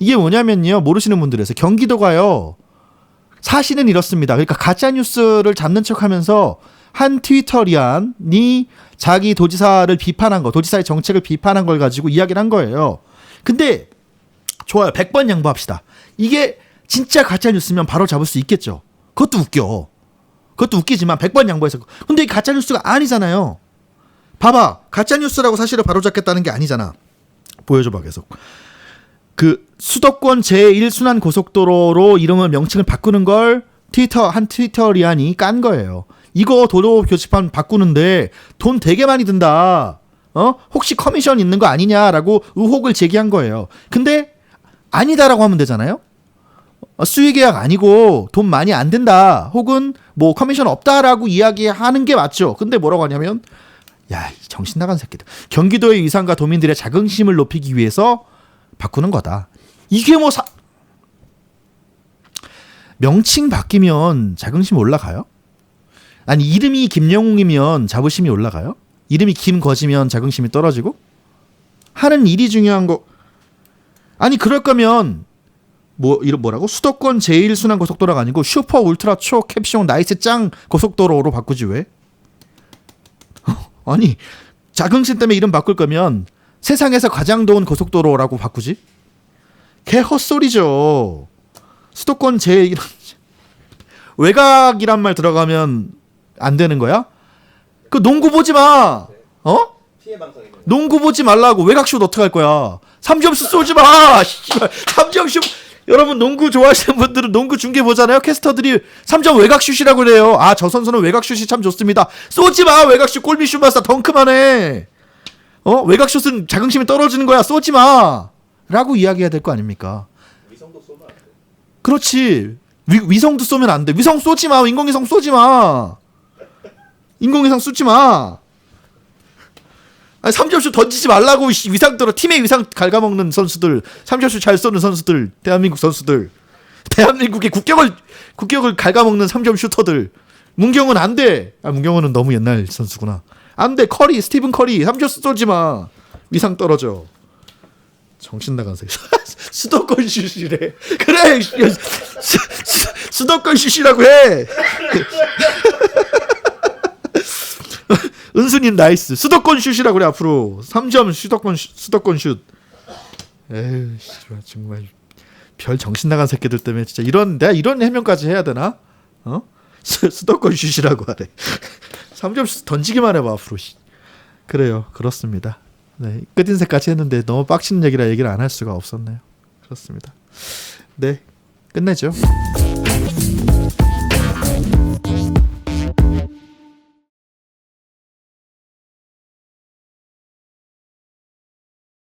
이게 뭐냐면요. 모르시는 분들에서 경기도가요. 사실은 이렇습니다. 그러니까 가짜 뉴스를 잡는 척하면서 한 트위터리안이 자기 도지사를 비판한 거, 도지사의 정책을 비판한 걸 가지고 이야기를 한 거예요. 근데 좋아요. 100번 양보합시다. 이게 진짜 가짜 뉴스면 바로 잡을 수 있겠죠. 그것도 웃겨. 그것도 웃기지만 100번 양보해서. 근데 이 가짜 뉴스가 아니잖아요. 봐봐. 가짜 뉴스라고 사실을 바로 잡겠다는 게 아니잖아. 보여줘봐 계속. 그 수도권 제1순환 고속도로로 이름을 명칭을 바꾸는 걸 트위터 한 트위터리안이 깐 거예요. 이거 도로 교집판 바꾸는데 돈 되게 많이 든다. 어? 혹시 커미션 있는 거 아니냐라고 의혹을 제기한 거예요. 근데 아니다라고 하면 되잖아요. 어, 수의 계약 아니고 돈 많이 안 든다. 혹은 뭐 커미션 없다라고 이야기하는 게 맞죠. 근데 뭐라고 하냐면 야, 이 정신 나간 새끼들. 경기도의 위상과 도민들의 자긍심을 높이기 위해서 바꾸는 거다. 이게 뭐 사... 명칭 바뀌면 자긍심 올라가요? 아니 이름이 김영웅이면 자부심이 올라가요? 이름이 김거지면 자긍심이 떨어지고? 하는 일이 중요한 거. 아니 그럴 거면 뭐 이런 뭐라고 수도권 제1순환 고속도로가 아니고 슈퍼 울트라 초 캡숑 나이스 짱 고속도로로 바꾸지 왜? 아니 자긍심 때문에 이름 바꿀 거면 세상에서 가장 좋은 고속도로라고 바꾸지? 개 헛소리죠. 수도권 제 이런 외곽이란 말 들어가면 안 되는 거야? 그 농구 보지 마. 어? 농구 보지 말라고 외곽 슛 어떻게 할 거야? 3점슛 쏘지 마. 3점슛 여러분 농구 좋아하시는 분들은 농구 중계 보잖아요. 캐스터들이 3점 외곽 슛이라고 그래요. 아, 저 선수는 외곽 슛이 참 좋습니다. 쏘지 마. 외곽 슛 골밑슛 마스터 덩크만 해. 어? 외곽슛은 자긍심이 떨어지는 거야. 쏘지 마. 라고 이야기해야 될 거 아닙니까? 위성도 쏘면 안 돼. 그렇지. 위, 위성도 쏘면 안 돼. 위성 쏘지 마. 인공위성 쏘지 마. 인공위성 쏘지 마. 아니, 3점슛 던지지 말라고 씨, 위상 떨어 팀의 위상 갉아먹는 선수들 3점슛 잘 쏘는 선수들 대한민국 선수들 대한민국의 국격을 국격을 갉아먹는 3점 슈터들 문경은 안 돼 아 문경은은 너무 옛날 선수구나 안 돼 커리 스티븐 커리. 3점 쏘지 마. 위상 떨어져. 정신 나간 새끼 수도권 슛이래. 그래 수, 수, 수 도권 슛이라고 해. 은수님 나이스. 수도권 슛이라고 그래 앞으로. 3점 수도권 슛, 수도권 슛. 에휴 정말 별 정신 나간 새끼들 때문에 진짜 이런 내가 이런 해명까지 해야 되나? 어? 수, 수도권 슛이라고 하래 3점 슛 던지기만 해봐 앞으로. 씨. 그래요. 그렇습니다. 네 끝인색까지 했는데 너무 빡치는 얘기라 얘기를 안 할 수가 없었네요. 그렇습니다. 네 끝내죠